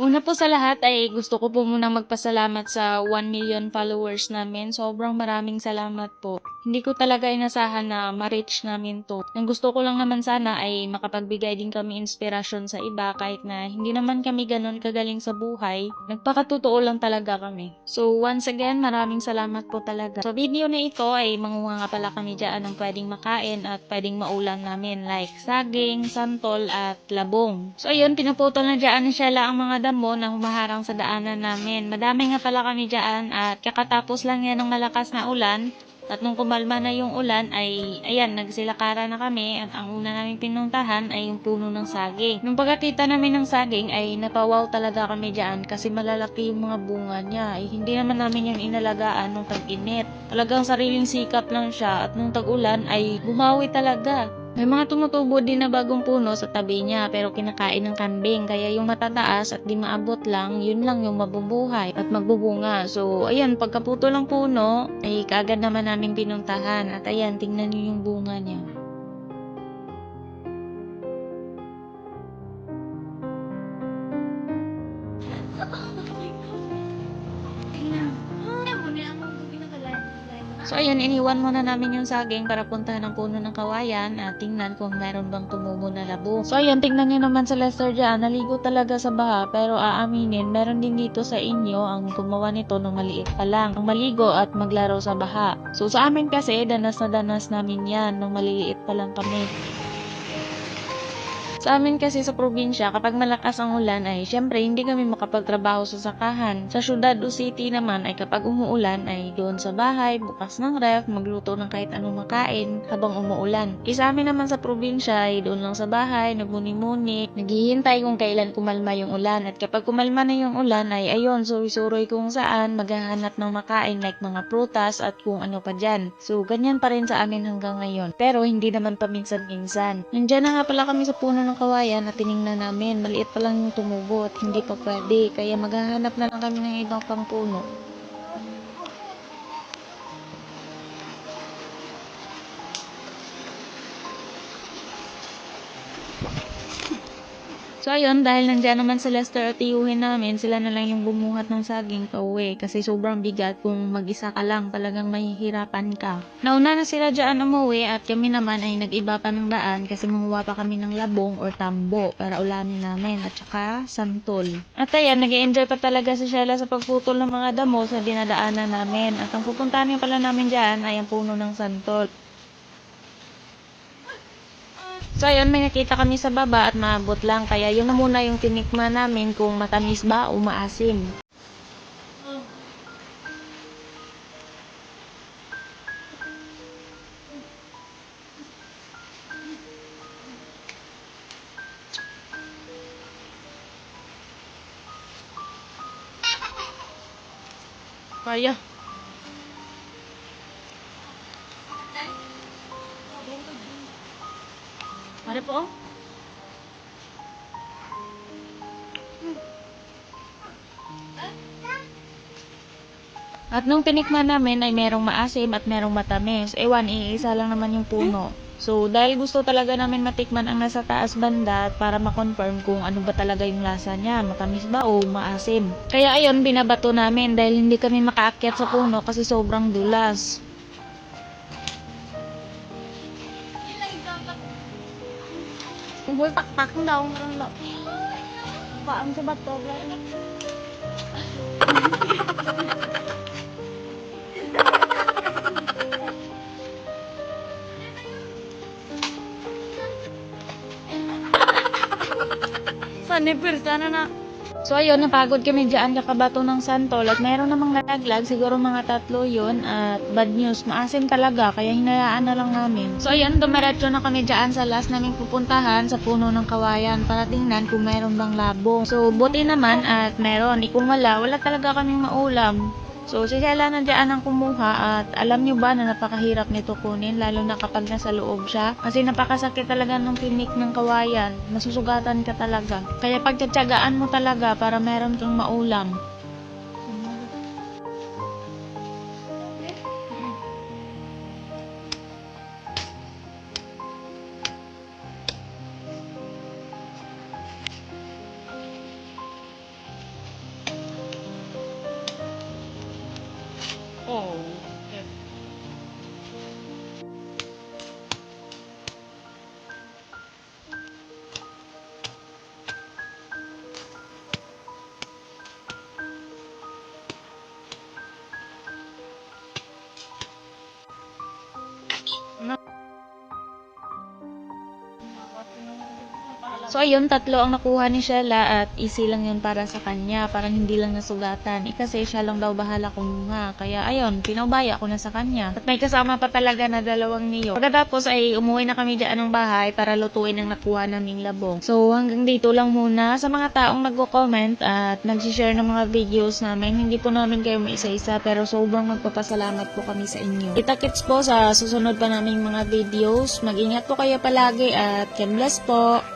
Una po sa lahat ay gusto ko po munang magpasalamat sa 1 million followers namin. Sobrang maraming salamat po. Hindi ko talaga inasahan na ma-reach namin to. Ang gusto ko lang naman sana ay makapagbigay din kami inspirasyon sa iba kahit na hindi naman kami ganun kagaling sa buhay. Nagpakatotoo lang talaga kami. So once again, maraming salamat po talaga. Sa video na ito ay mangunga nga pala kami dyan ng pwedeng makain at pwedeng maulam namin like saging, santol at labong. So ayun, pinuputol na dyan ni Shella ang mga damo na humaharang sa daanan namin. Madami nga pala kami dyan at kakatapos lang yan ng malakas na ulan. At nung kumalma na yung ulan ay, ayan, nagsilakara na kami at ang una namin pinuntahan ay yung puno ng saging. Nung pagkakita namin ng saging ay napawaw talaga kami dyan kasi malalaki yung mga bunga niya. Ay, hindi naman namin yung inalagaan nung tag-init. Talagang sariling sikap lang siya at nung tag-ulan ay bumawi talaga. May mga tumutubo din na bagong puno sa tabi niya pero kinakain ng kambing kaya yung matataas at di maabot lang, yun lang yung mabubuhay at magbubunga. So ayan, pagkaputo ng puno ay kagad naman namin pinuntahan at ayan, tingnan niyo yung bunga niya. So ayan, iniwan muna namin yung saging para puntahan ang puno ng kawayan at tingnan kung meron bang tumubo na labo. So ayan, tingnan nyo naman sa Lester dyan, naligo talaga sa baha pero aaminin, meron din dito sa inyo ang gumawa nito nung maliit pa lang. Ang maligo at maglaro sa baha. So sa amin kasi, danas na danas namin yan nung maliliit pa lang kami. Sa amin kasi sa probinsya, kapag malakas ang ulan ay syempre hindi kami makapagtrabaho sa sakahan. Sa syudad o city naman ay kapag umuulan ay doon sa bahay, bukas ng ref, magluto ng kahit anong makain habang umuulan. E sa amin naman sa probinsya ay doon lang sa bahay, nagmuni-muni, naghihintay kung kailan kumalma yung ulan. At kapag kumalma na yung ulan ay ayun, suroy-suroy kung saan maghahanap ng makain like mga prutas at kung ano pa dyan. So ganyan pa rin sa amin hanggang ngayon. Pero hindi naman paminsan-minsan. Nandyan na nga pala kami sa puno ng kawayan at tiningnan namin. Maliit pa lang yung tumubo at hindi pa pwede. Kaya maghahanap na lang kami ng ibang pang puno. So ayun, dahil nandyan naman si Lester at tiyuhin namin, sila na lang yung bumuhat ng saging pauwi kasi sobrang bigat kung mag-isa ka lang, talagang mahihirapan ka. Nauna na sila dyan umuwi at kami naman ay nag-iba pa ng daan kasi manguha pa kami ng labong or tambo para ulamin namin at saka santol. At ayan, nag enjoy pa talaga si Shella sa pagputol ng mga damo sa dinadaanan namin. At ang pupuntahan pala namin dyan ay ang puno ng santol. So ayun, may nakita kami sa baba at maabot lang. Kaya yun na muna yung tinikman namin kung matamis ba o maasim. Kaya. Pare po. At nung tinikman namin ay merong maasim at merong matamis. Ewan, iisa lang naman yung puno. So, dahil gusto talaga namin matikman ang nasa taas banda para ma-confirm kung ano ba talaga yung lasa niya, matamis ba o maasim. Kaya ayun, binabato namin dahil hindi kami makaakyat sa puno kasi sobrang dulas. Unggoy pakpak daw ang lo. Paang sa bato bla. Sana sana na. So ayun, napagod kami dyan kakabato ng santol at meron namang nalaglag, siguro mga tatlo yun at bad news, maasim talaga kaya hinayaan na lang namin. So ayun, dumiretso na kami dyan sa last naming pupuntahan sa puno ng kawayan para tingnan kung meron bang labong. So buti naman at meron, kung wala, wala talaga kaming maulam. So, si Shella nandiyan ang kumuha at alam nyo ba na napakahirap nito kunin lalo na kapag nasa loob siya? Kasi napakasakit talaga ng tinik ng kawayan. Masusugatan ka talaga. Kaya pagtsatsagaan mo talaga para meron kang maulam. Oh. No. So ayun, tatlo ang nakuha ni Shella at easy lang yun para sa kanya. Parang hindi lang nasulatan. Eh kasi siya lang daw bahala kumuha. Kaya ayun, pinaubaya ko na sa kanya. At may kasama pa talaga na dalawang niyo. Pagkatapos ay umuwi na kami dyan ng bahay para lutuin ang nakuha naming labong. So hanggang dito lang muna sa mga taong nagko-comment at nag-share ng mga videos namin. Hindi po namin kayo maisa-isa pero sobrang magpapasalamat po kami sa inyo. Kita-kits po sa susunod pa naming mga videos. Mag-ingat po kayo palagi at God bless po.